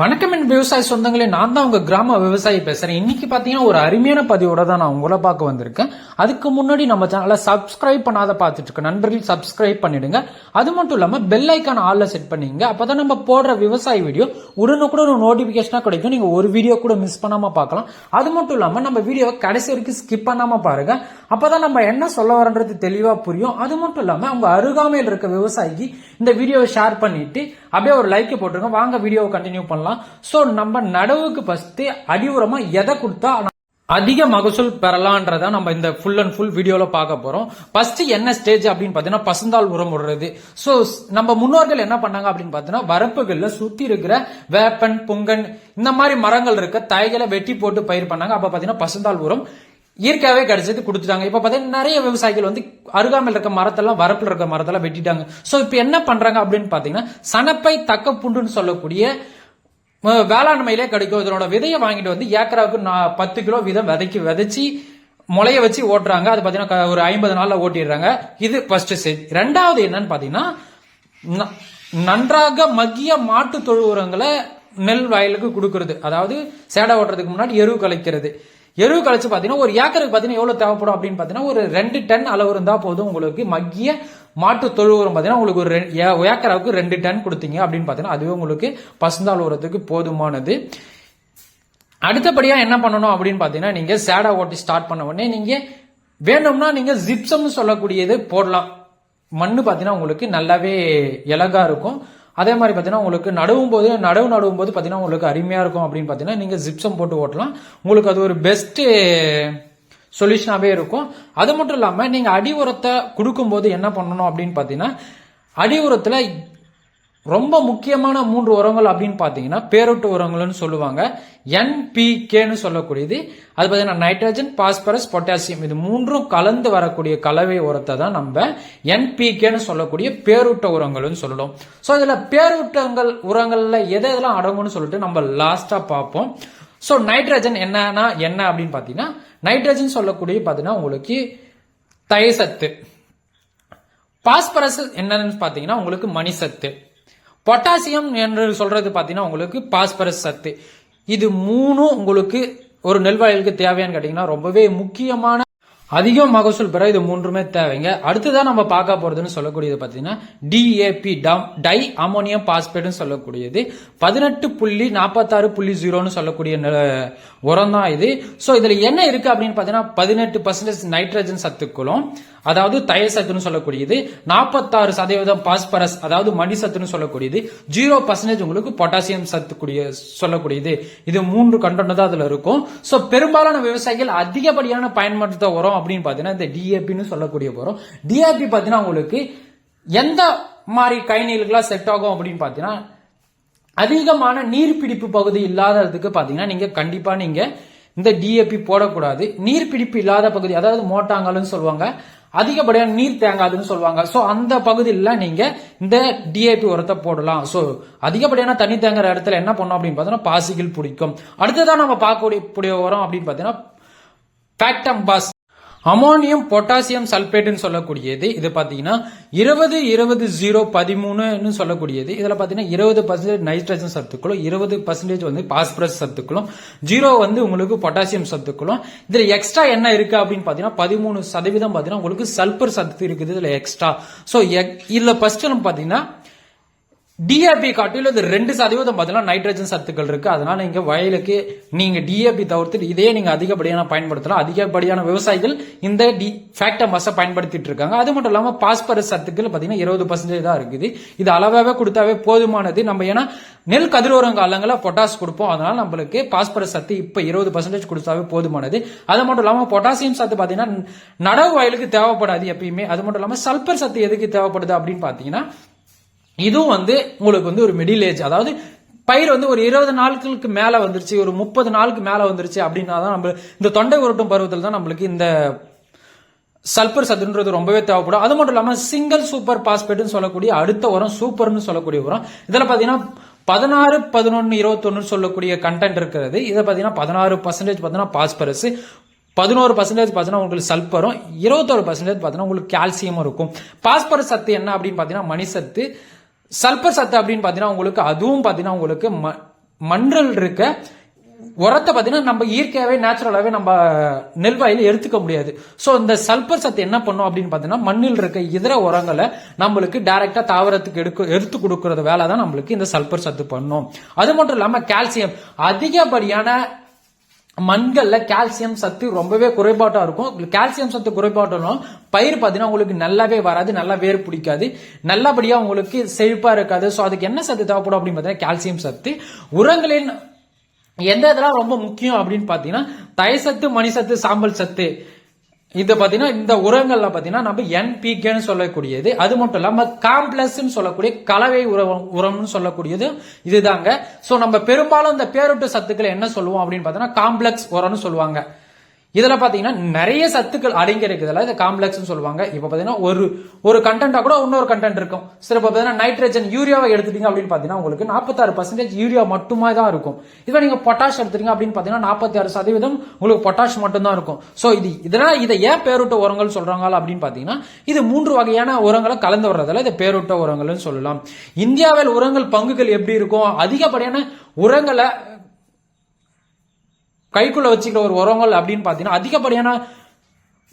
வணக்கம் என் விவசாய சொந்தங்களே நான் தான் உங்க கிராம விவசாயி பேசுறேன். இன்னைக்கு பாத்தீங்கன்னா ஒரு அருமையான பதிவோட தான் நான் உங்களை பார்க்க வந்திருக்கேன். அதுக்கு முன்னாடி நம்ம சேனலை சப்ஸ்கிரைப் பண்ணாத பார்த்துட்டு இருக்க நண்பர்கள் சப்ஸ்கிரைப் பண்ணிடுங்க. அது மட்டும் இல்லாமல் பெல் ஐக்கான் ஆளில் செட் பண்ணிங்க அப்பதான் நம்ம போடுற விவசாய வீடியோ உடனுக்குடன் நோட்டிஃபிகேஷனாக கிடைக்கும். நீங்கள் ஒரு வீடியோ கூட மிஸ் பண்ணாமல் பார்க்கலாம். அது மட்டும் இல்லாமல் நம்ம வீடியோவை கடைசி வரைக்கும் ஸ்கிப் பண்ணாமல் பாருங்க. அப்பதான் நம்ம என்ன சொல்ல வரன்றது தெளிவாக புரியும். அது மட்டும் இல்லாமல் அவங்க அருகாமையில் இருக்க விவசாயிக்கு இந்த வீடியோவை ஷேர் பண்ணிட்டு அப்படியே ஒரு லைக் போட்டுருங்க. வாங்க வீடியோவை கண்டினியூ பண்ணலாம். ஸோ நம்ம நடவுக்கு பசி அடி உரமாக எதை கொடுத்தா அதிக மகசூல் பெறலான்றத நம்ம இந்த ஃபுல் அண்ட் ஃபுல் வீடியோல பார்க்க போறோம். ஃபர்ஸ்ட் என்ன ஸ்டேஜ் அப்படின்னு பாத்தீங்கன்னா பசுந்தால் உரம் விடுறது சோ நம்ம முன்னோர்கள் என்ன பண்ணாங்க அப்படின்னு பாத்தீங்கன்னா வரப்புகள்ல சுத்தி இருக்கிற வேப்பன் புங்கன் இந்த மாதிரி மரங்கள் இருக்க தைகளை வெட்டி போட்டு பயிர் பண்ணாங்க. அப்ப பாத்தீங்கன்னா பசுந்தால் உரம் இயற்கையாவே கிடைச்சது கொடுத்துட்டாங்க. இப்ப பாத்தீங்கன்னா நிறைய விவசாயிகள் வந்து அருகாமையில் இருக்க மரத்தெல்லாம் வரப்புல இருக்க மரத்தெல்லாம் வெட்டிட்டாங்க. சோ இப்ப என்ன பண்றாங்க அப்படின்னு பாத்தீங்கன்னா சனப்பை தக்க புண்டுன்னு சொல்லக்கூடிய வேளாண்மையிலே கிடைக்கும். இதனோட விதையை வாங்கிட்டு வந்து ஏக்கராவுக்கு நான் பத்து கிலோ வீதம் விதைக்கு விதைச்சி முளைய வச்சு ஓட்டுறாங்க. அது பாத்தீங்கன்னா ஒரு ஐம்பது நாள்ல ஓட்டிடுறாங்க. இது ஃபர்ஸ்ட் ஸ்டேஜ் ரெண்டாவது என்னன்னு பாத்தீங்கன்னா ந- நன்றாக மக்கிய மாட்டு தொழு உரங்களை நெல் வயலுக்கு கொடுக்கறது. அதாவது சேடை ஓட்டுறதுக்கு முன்னாடி எருவு கலைக்கிறது. எருவு கழிச்சு பாத்தீங்கன்னா ஒரு ஏக்கருக்கு பாத்தீங்கன்னா எவ்வளவு தேவைப்படும் அப்படின்னு பாத்தீங்கன்னா ஒரு ரெண்டு டன் அளவு இருந்தா போதும் உங்களுக்கு மக்கிய மாட்டு தொழு உரம் பார்த்தீங்கன்னா உங்களுக்கு ஒரு ரெ- ஏ- ஏக்கராவுக்கு ரெண்டு டன் கொடுத்தீங்க அப்படின்னு பார்த்தீங்கன்னா அதுவே உங்களுக்கு பசுந்தாள் உரத்துக்கு போதுமானது. அடுத்தபடியாக என்ன பண்ணணும் அப்படின்னு பார்த்தீங்கன்னா நீங்கள் சேடா ஓட்டி ஸ்டார்ட் பண்ண உடனே நீங்கள் வேணும்னா நீங்கள் ஜிப்சம்னு சொல்லக்கூடியது போடலாம். மண்ணு பார்த்தீங்கன்னா உங்களுக்கு நல்லாவே இலகா இருக்கும். அதே மாதிரி பார்த்தீங்கன்னா உங்களுக்கு நடுவும் போது நடவு நடுவும் போது பார்த்தீங்கன்னா உங்களுக்கு அருமையாக இருக்கும் அப்படின்னு பார்த்தீங்கன்னா நீங்கள் ஜிப்சம் போட்டு ஓட்டலாம். உங்களுக்கு அது ஒரு பெஸ்ட்டு சொல்யூஷனாகவே இருக்கும். அது மட்டும் இல்லாமல் நீங்கள் அடி உரத்தை கொடுக்கும்போது என்ன பண்ணணும் அப்படின்னு பார்த்தீங்கன்னா அடி உரத்தில் ரொம்ப முக்கியமான மூன்று உரங்கள் அப்படின்னு பார்த்தீங்கன்னா பேரொட்டு உரங்கள்னு சொல்லுவாங்க. என்பிகேன்னு சொல்லக்கூடியது. அது பார்த்தீங்கன்னா நைட்ரஜன் பாஸ்பரஸ் பொட்டாசியம் இது மூன்றும் கலந்து வரக்கூடிய கலவை உரத்தை தான் நம்ம என்பிகேன்னு சொல்லக்கூடிய பேரூட்ட உரங்கள்னு சொல்லணும் ஸோ இதில் பேரூட்டங்கள் உரங்களில் எதை எதெல்லாம் அடங்கும்னு சொல்லிட்டு நம்ம லாஸ்ட்டாக பார்ப்போம். ஸோ நைட்ரஜன் என்னன்னா என்ன அப்படின்னு பார்த்தீங்கன்னா நைட்ரஜன் சொல்லக்கூடிய பார்த்தீங்கன்னா உங்களுக்கு தயசத்து பாஸ்பரஸ் என்னன்னு பார்த்தீங்கன்னா உங்களுக்கு மணிசத்து. பொட்டாசியம் என்று சொல்றது பார்த்தீங்கன்னா உங்களுக்கு பாஸ்பரஸ் சத்து. இது மூணும் உங்களுக்கு ஒரு நெல் வயலுக்கு தேவையான்னு கேட்டீங்கன்னா ரொம்பவே முக்கியமான அதிக மகசூல் பெற இது மூன்றுமே தேவைங்க. அடுத்ததான் நம்ம பார்க்க போறதுன்னு சொல்லக்கூடியது பார்த்தீங்கன்னா டிஏபி டை அமோனியம் பாஸ்பேட்னு சொல்லக்கூடியது. பதினெட்டு புள்ளி நாற்பத்தாறு புள்ளி ஜீரோன்னு சொல்லக்கூடிய உரம் தான் இது. ஸோ இதில் என்ன இருக்கு அப்படின்னு பார்த்தீங்கன்னா பதினெட்டு பர்சன்டேஜ் நைட்ரஜன் சத்துக்களும் அதாவது தயர் சத்துன்னு சொல்லக்கூடியது. நாற்பத்தாறு சதவீதம் பாஸ்பரஸ் அதாவது மணி சத்துன்னு சொல்லக்கூடியது. ஜீரோ பர்சன்டேஜ் உங்களுக்கு பொட்டாசியம் சத்துக்கூடிய சொல்லக்கூடியது. இது மூன்று கண்டென்ட் தான் அதில் இருக்கும். ஸோ பெரும்பாலான விவசாயிகள் அதிகப்படியான பயன்படுத்த உரம் அப்படின்னு பார்த்தீங்கன்னா இந்த டிஏபின்னு சொல்லக்கூடிய உரம் டிஏபி பார்த்தீங்கன்னா உங்களுக்கு எந்த மாதிரி கைநீலுக்கெல்லாம் செட் ஆகும் அப்படின்னு பார்த்தீங்கன்னா அதிகமான நீர்பிடிப்பு பகுதி இல்லாததுக்கு பார்த்தீங்கன்னா நீங்கள் கண்டிப்பாக நீங்கள் இந்த டிஏபி போடக்கூடாது. நீர்பிடிப்பு இல்லாத பகுதி அதாவது மோட்டாங்கல்னு சொல்லுவாங்க அதிகப்படியான நீர் தேங்காதுன்னு சொல்லுவாங்க. ஸோ அந்த பகுதியில் நீங்க இந்த டிஏபி உரத்தை போடலாம். ஸோ அதிகப்படியான தண்ணி தேங்குற இடத்துல என்ன பண்ணோம் அப்படின்னு பார்த்தோம்னா பாசிகள் பிடிக்கும். அடுத்ததான் நம்ம பார்க்கக்கூடிய உரம் அப்படின்னு பார்த்தீங்கன்னா பேக்டம் பாஸ் அமோனியம் பொட்டாசியம் சல்பேட்னு சொல்லக்கூடியது. இது பார்த்தீங்கன்னா இருபது இருபது ஜீரோ பதிமூணுன்னு சொல்லக்கூடியது. இதில் பார்த்தீங்கன்னா இருபது பர்சன்டேஜ் நைட்ரஜன் சத்துக்களும் இருபது பர்சன்டேஜ் வந்து பாஸ்பரஸ் சத்துக்களும் ஜீரோ வந்து உங்களுக்கு பொட்டாசியம் சத்துக்களும். இதில் எக்ஸ்ட்ரா என்ன இருக்கு அப்படின்னு பார்த்தீங்கன்னா பதிமூணு சதவீதம் பார்த்தீங்கன்னா உங்களுக்கு சல்பர் சத்து இருக்குது இதில் எக்ஸ்ட்ரா ஸோ இதில் ஃபர்ஸ்ட் நம்ம பார்த்தீங்கன்னா டிஏபி காட்டிலும் இது ரெண்டு சதவீதம் பார்த்தீங்கன்னா நைட்ரஜன் சத்துக்கள் இருக்கு. அதனால நீங்க வயலுக்கு நீங்க டிஏபி தவிர்த்து இதே நீங்க அதிகப்படியான பயன்படுத்தலாம். அதிகப்படியான விவசாயிகள் இந்த டி ஃபேக்டர் மஸை பயன்படுத்திட்டு இருக்காங்க. அது மட்டும் இல்லாம பாஸ்பரஸ் சத்துக்கள் பாத்தீங்கன்னா இருபது பர்சன்டேஜ் தான் இருக்குது. இது அளவாகவே கொடுத்தாவே போதுமானது. நம்ம ஏன்னா நெல் கதிரோரம் காலங்களில் பொட்டாஸ் கொடுப்போம். அதனால நம்மளுக்கு பாஸ்பரஸ் சத்து இப்ப இருபது பர்சன்டேஜ் கொடுத்தாவே போதுமானது. அது மட்டும் இல்லாம பொட்டாசியம் சத்து பாத்தீங்கன்னா நடவு வயலுக்கு தேவைப்படாது எப்பயுமே. அது மட்டும் இல்லாம சல்பர் சத்து எதுக்கு தேவைப்படுது அப்படின்னு பாத்தீங்கன்னா இதுவும் வந்து உங்களுக்கு வந்து ஒரு மிடில் ஏஜ் அதாவது பயிர் வந்து ஒரு இருபது நாட்களுக்கு மேல வந்துருச்சு ஒரு முப்பது நாளுக்கு மேல வந்துருச்சு அப்படின்னா தான் நம்ம இந்த தொண்டை உருட்டும் பருவத்தில் தான் நம்மளுக்கு இந்த சல்பர் சத்துன்றது ரொம்பவே தேவைப்படும். அது மட்டும் இல்லாமல் சிங்கிள் சூப்பர் பாஸ்பேட்னு சொல்லக்கூடிய அடுத்த உரம் சூப்பர்னு சொல்லக்கூடிய உரம். இதில் பார்த்தீங்கன்னா பதினாறு பதினொன்று இருபத்தொன்னு சொல்லக்கூடிய கண்டென்ட் இருக்கிறது. இதை பார்த்தீங்கன்னா பதினாறு பர்சன்டேஜ் பார்த்தீங்கன்னா பாஸ்பரஸ் பதினோரு பர்சன்டேஜ் பார்த்தீங்கன்னா உங்களுக்கு சல்பரும் இருபத்தோரு பர்சன்டேஜ் பார்த்தீங்கன்னா உங்களுக்கு கால்சியமும் இருக்கும். பாஸ்பரஸ் சத்து என்ன அப்படின்னு பார்த்தீங்கன்னா மணி சத்து சல்பர் சத்து அப்படின்னு பார்த்தீங்கன்னா உங்களுக்கு அதுவும் பார்த்தீங்கன்னா உங்களுக்கு ம- மண்ணில் இருக்க உரத்தை பார்த்தீங்கன்னா நம்ம இயற்கையாகவே நேச்சுரலாகவே நம்ம நெல் வயலில் எடுத்துக்க முடியாது. ஸோ இந்த சல்பர் சத்து என்ன பண்ணும் அப்படின்னு பார்த்தீங்கன்னா மண்ணில் இருக்க இதர உரங்களை நம்மளுக்கு டைரெக்டாக தாவரத்துக்கு எடுக்க எடுத்து கொடுக்கறது வேலை தான் நம்மளுக்கு இந்த சல்பர் சத்து பண்ணும். அது மட்டும் இல்லாமல் கால்சியம் அதிகப்படியான மண்கள்ல கால்சியம் சத்து ரொம்பவே குறைபாட்டா இருக்கும். கால்சியம் சத்து குறைபாட்டாலும் பயிர் பார்த்தீங்கன்னா உங்களுக்கு நல்லாவே வராது நல்லா வேர் பிடிக்காது. நல்லபடியா உங்களுக்கு செழிப்பா இருக்காது. ஸோ அதுக்கு என்ன சத்து தேவைப்படும் அப்படின்னு பார்த்தீங்கன்னா கால்சியம் சத்து. உரங்களின் எந்த இதெல்லாம் ரொம்ப முக்கியம் அப்படின்னு பார்த்தீங்கன்னா தயசத்து சத்து மணி சத்து சாம்பல் சத்து. இது பார்த்தீங்கன்னா இந்த உரங்கள்ல பார்த்தீங்கன்னா நம்ம என்பிகேன்னு சொல்லக்கூடியது. அது மட்டும் இல்லாம காம்ப்ளெக்ஸ்னு சொல்லக்கூடிய கலவை உரம் உரம்னு சொல்லக்கூடியது இதுதாங்க. ஸோ நம்ம பெரும்பாலும் இந்த பேரொட்டு சத்துக்களை என்ன சொல்லுவோம் அப்படின்னு பார்த்தீங்கன்னா காம்ப்ளெக்ஸ் உரம்னு சொல்லுவாங்க. இதுல பாத்தீங்கன்னா நிறைய சத்துக்கள் அடங்கி இருக்குதுல இந்த காம்ப்ளெக்ஸ் சொல்லுவாங்க. இப்ப பாத்தீங்கன்னா ஒரு ஒரு கண்டென்ட்டா கூட இன்னொரு கண்டென்ட் இருக்கும். சில இப்ப பாத்தீங்கன்னா நைட்ரஜன் யூரியாவை எடுத்துட்டீங்க அப்படின்னு பாத்தீங்கன்னா உங்களுக்கு நாற்பத்தாறு பர்சன்டேஜ் யூரியா மட்டுமே தான் இருக்கும். இதுவே நீங்க பொட்டாஷ் எடுத்துட்டீங்க அப்படின்னு பாத்தீங்கன்னா நாற்பத்தி ஆறு சதவீதம் உங்களுக்கு பொட்டாஷ் மட்டும்தான் இருக்கும். சோ இது இதனால இதை ஏன் பேரூட்ட உரங்கள் சொல்றாங்க அப்படின்னு பாத்தீங்கன்னா இது மூன்று வகையான உரங்களை கலந்து வர்றதால இதை பேரூட்ட உரங்கள்னு சொல்லலாம். இந்தியாவில் உரங்கள் பங்குகள் எப்படி இருக்கும்? அதிகப்படியான உரங்களை கைக்குள்ள வச்சுக்கிற ஒரு உரங்கள் அப்படின்னு பார்த்தீங்கன்னா அதிகப்படியான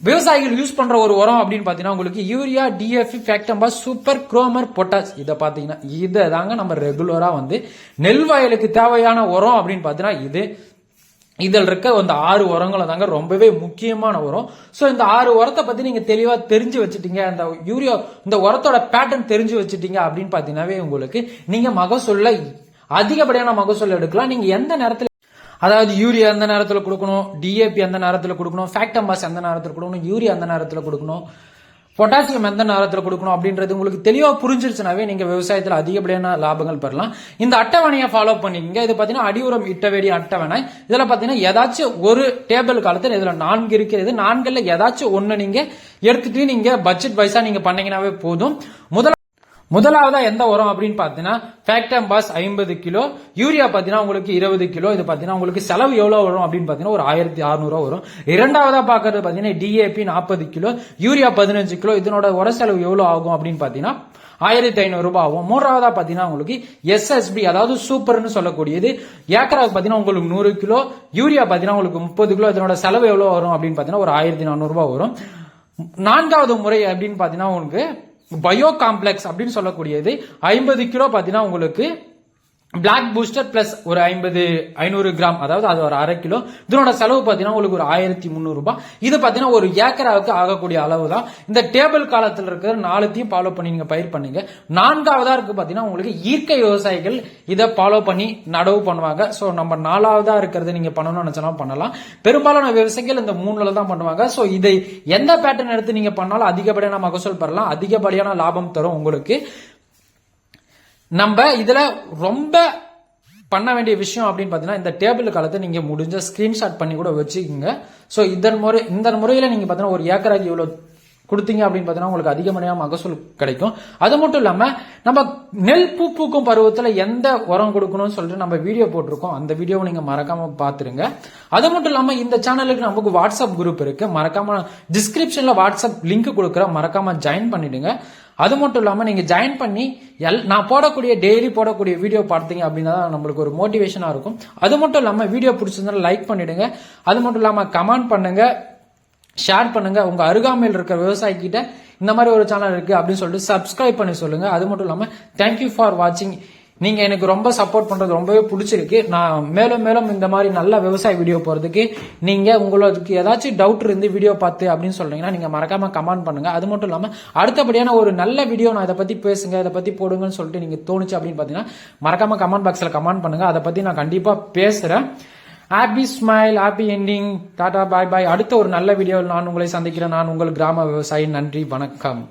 விவசாயிகள் யூஸ் பண்ற ஒரு உரம் அப்படின்னு பார்த்தீங்கன்னா உங்களுக்கு யூரியா டிஎஃபி ஃபேக்டம்பா சூப்பர் குரோமர் பொட்டாஸ் இதை பார்த்தீங்கன்னா இதை தாங்க நம்ம ரெகுலரா வந்து நெல் வயலுக்கு தேவையான உரம் அப்படின்னு பார்த்தீங்கன்னா இது இதில் இருக்க அந்த ஆறு உரங்களை தாங்க ரொம்பவே முக்கியமான உரம். ஸோ இந்த ஆறு உரத்தை பத்தி நீங்க தெளிவா தெரிஞ்சு வச்சுட்டீங்க அந்த யூரியா இந்த உரத்தோட பேட்டர்ன் தெரிஞ்சு வச்சுட்டீங்க அப்படின்னு பார்த்தீங்கன்னாவே உங்களுக்கு நீங்க மகசூல்ல அதிகப்படியான மகசூல் எடுக்கலாம். நீங்க எந்த நேரத்தில் அதாவது யூரியா எந்த நேரத்தில் கொடுக்கணும்? டிஏபி எந்த நேரத்தில் கொடுக்கணும்? ஃபேக்டம்பாஸ் எந்த நேரத்தில் கொடுக்கணும்? யூரியா எந்த நேரத்தில் கொடுக்கணும்? பொட்டாசியம் எந்த நேரத்தில் கொடுக்கணும் அப்படின்றது உங்களுக்கு தெளிவாக புரிஞ்சிருச்சுனாவே நீங்கள் விவசாயத்தில் அதிகப்படியான லாபங்கள் பெறலாம். இந்த அட்டவணையை ஃபாலோ பண்ணிக்கங்க. இது பார்த்தீங்கன்னா அடியுரம் இட்ட வேண்டிய அட்டவணை. இதில் பார்த்தீங்கன்னா ஏதாச்சும் ஒரு டேபிள் காலத்தில் இதில் நான்கு இருக்கிறது நான்கில் ஏதாச்சும் ஒன்று நீங்கள் எடுத்துட்டு நீங்கள் பட்ஜெட் வைஸாக நீங்கள் பண்ணீங்கன்னாவே போதும். முதல் முதலாவதா எந்த உரம் அப்படின்னு பார்த்தீங்கன்னா ஃபேக்டம் பாஸ் ஐம்பது கிலோ யூரியா பார்த்தீங்கன்னா உங்களுக்கு இருபது கிலோ இது பார்த்தீங்கன்னா உங்களுக்கு செலவு எவ்வளோ வரும் அப்படின்னு பார்த்தீங்கன்னா ஒரு ஆயிரத்தி அறுநூறுவா வரும். இரண்டாவதா பார்க்கறது பார்த்தீங்கன்னா டிஏபி நாற்பது கிலோ யூரியா பதினஞ்சு கிலோ இதனோட உர செலவு எவ்வளோ ஆகும் அப்படின்னு பார்த்தீங்கன்னா ஆயிரத்தி ஐநூறு ரூபாய் ஆகும். மூன்றாவதா பாத்தீங்கன்னா உங்களுக்கு எஸ்எஸ்பி அதாவது சூப்பர்னு சொல்லக்கூடியது. ஏக்கராவுக்கு பாத்தீங்கன்னா உங்களுக்கு நூறு கிலோ யூரியா பாத்தீங்கன்னா உங்களுக்கு முப்பது கிலோ இதனோட செலவு எவ்வளவு வரும் அப்படின்னு பாத்தீங்கன்னா ஒரு ஆயிரத்தி நானூறு ரூபாய் வரும். நான்காவது முறை அப்படின்னு பாத்தீங்கன்னா உங்களுக்கு பயோ காம்ப்ளெக்ஸ் அப்படின்னு சொல்லக்கூடியது ஐம்பது கிலோ பார்த்தீங்கன்னா உங்களுக்கு பிளாக் பூஸ்டர் பிளஸ் ஒரு ஐம்பது ஐநூறு கிராம் அதாவது அது ஒரு அரை கிலோ. இதனோட செலவு பார்த்தீங்கன்னா உங்களுக்கு ஒரு ஆயிரத்தி முந்நூறு ரூபாய். இது பார்த்தீங்கன்னா ஒரு ஏக்கராவுக்கு ஆகக்கூடிய அளவு தான் இந்த டேபிள் காலத்தில் இருக்கிற நாலுத்தையும் ஃபாலோ பண்ணி நீங்கள் பயிர் பண்ணுங்க. நான்காவதா இருக்கு பார்த்தீங்கன்னா உங்களுக்கு இயற்கை விவசாயிகள் இதை ஃபாலோ பண்ணி நடவு பண்ணுவாங்க. ஸோ நம்ம நாலாவதா இருக்கிறது நீங்க பண்ணணும்னு நினைச்சாலும் பண்ணலாம். பெரும்பாலான விவசாயிகள் இந்த மூணுல தான் பண்ணுவாங்க. ஸோ இதை எந்த பேட்டர்ன் எடுத்து நீங்க பண்ணாலும் அதிகப்படியான மகசூல் பெறலாம். அதிகப்படியான லாபம் தரும் உங்களுக்கு. நம்ம இதுல ரொம்ப பண்ண வேண்டிய விஷயம் அப்படின்னு பார்த்தீங்கன்னா இந்த டேபிள் காலத்தை நீங்க முடிஞ்ச ஸ்கிரீன்ஷாட் பண்ணி கூட வச்சுக்கோங்க. ஸோ இதன் முறை இந்த முறையில் நீங்க பார்த்தீங்கன்னா ஒரு ஏக்கராக்கு இவ்வளோ கொடுத்தீங்க அப்படின்னு பார்த்தீங்கன்னா உங்களுக்கு அதிகமான மகசூல் கிடைக்கும். அது மட்டும் இல்லாம நம்ம நெல் பூ பூக்கும் பருவத்தில் எந்த உரம் கொடுக்கணும்னு சொல்லிட்டு நம்ம வீடியோ போட்டிருக்கோம். அந்த வீடியோவை நீங்க மறக்காம பாத்துருங்க. அது மட்டும் இல்லாம இந்த சேனலுக்கு நமக்கு வாட்ஸ்அப் குரூப் இருக்கு. மறக்காம டிஸ்கிரிப்ஷன்ல வாட்ஸ்அப் லிங்க் கொடுக்குற மறக்காம ஜாயின் பண்ணிடுங்க. அது மட்டும் இல்லாமல் நீங்கள் ஜாயின் பண்ணி எல் நான் போடக்கூடிய டெய்லி போடக்கூடிய வீடியோ பார்த்தீங்க அப்படின்னா தான் நம்மளுக்கு ஒரு மோட்டிவேஷனாக இருக்கும். அது மட்டும் இல்லாமல் வீடியோ பிடிச்சிருந்தா லைக் பண்ணிடுங்க. அது மட்டும் இல்லாமல் கமெண்ட் பண்ணுங்க. ஷேர் பண்ணுங்க. உங்க அருகாமையில் இருக்கிற விவசாயிக்கிட்ட இந்த மாதிரி ஒரு சேனல் இருக்கு அப்படின்னு சொல்லிட்டு சப்ஸ்கிரைப் பண்ணி சொல்லுங்க. அது மட்டும் இல்லாமல் தேங்க்யூ ஃபார் வாட்சிங் நீங்க எனக்கு ரொம்ப சப்போர்ட் பண்றது ரொம்பவே பிடிச்சிருக்கு. நான் மேலும் மேலும் இந்த மாதிரி நல்ல விவசாய வீடியோ போறதுக்கு நீங்க உங்களுக்கு ஏதாச்சும் டவுட் இருந்து வீடியோ பார்த்து அப்படின்னு சொல்றீங்கன்னா நீங்க மறக்காம கமெண்ட் பண்ணுங்க. அது மட்டும் இல்லாம அடுத்தபடியான ஒரு நல்ல வீடியோ நான் இதை பத்தி பேசுங்க இதை பத்தி போடுங்கன்னு சொல்லிட்டு நீங்க தோணுச்சு அப்படின்னு பாத்தீங்கன்னா மறக்காம கமெண்ட் பாக்ஸ்ல கமெண்ட் பண்ணுங்க. அதை பத்தி நான் கண்டிப்பா பேசுறேன். Happy smile happy ending tata bye bye அடுத்த ஒரு நல்ல வீடியோவில் நான் உங்களை சந்திக்கிறேன். நான் உங்கள் கிராம விவசாயி. நன்றி வணக்கம்.